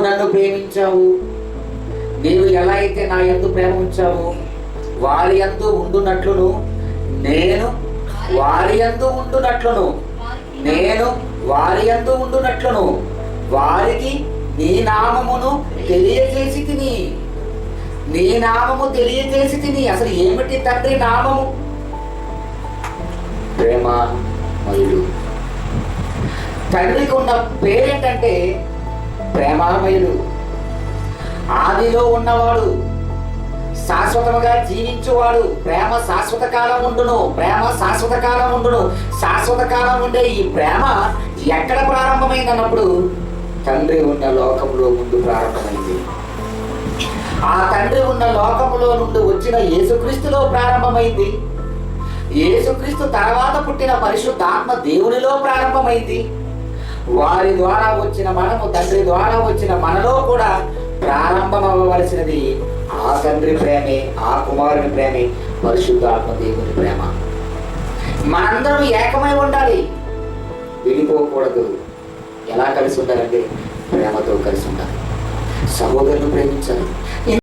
నన్ను ప్రేమించావు? నీవు ఎలా అయితే నా ఎందు ప్రేమ ఉంచావు వారి ఎందు ఉండునట్లును నేను వారి ఎందు ఉండునట్లును నేను వారి ఎందు ఉండునట్లును వారికి నీ నామమును తెలియజేసి తిని. నీ నామము తెలియజేసి తిని. అసలు ఏమిటి తండ్రి నామము? ప్రేమ మయుడు తండ్రికి ఉన్న పేరేంటంటే ప్రేమామయుడు ఆదిలో ఉన్నవాడు శాశ్వతముగా జీవించువాడు. ప్రేమ శాశ్వత కాలం ఉండును. ప్రేమ శాశ్వత కాలం ఉండును. శాశ్వత కాలం ఉండే ఈ ప్రేమ ఎక్కడ ప్రారంభమైంది అన్నప్పుడు తండ్రి ఉన్న లోకంలో ముందు ప్రారంభమైంది. ఆ తండ్రి ఉన్న లోకంలో నుండి వచ్చిన యేసుక్రీస్తులో ప్రారంభమైంది. యేసుక్రీస్తు తర్వాత పుట్టిన పరిశుద్ధాత్మ దేవునిలో ప్రారంభమైంది. వారి ద్వారా వచ్చిన మనము తండ్రి ద్వారా వచ్చిన మనలో కూడా ప్రారంభమవ్వవలసినది ఆ తండ్రి ప్రేమే ఆ కుమారుని ప్రేమే పరిశుద్ధాత్మ దేవుని ప్రేమ. మనందరం ఏకమై ఉండాలి. విడిపోకూడదు. ఎలా కలిసి ఉండాలంటే ప్రేమతో కలిసి ఉండాలి. సహోదరుని ప్రేమించాలి.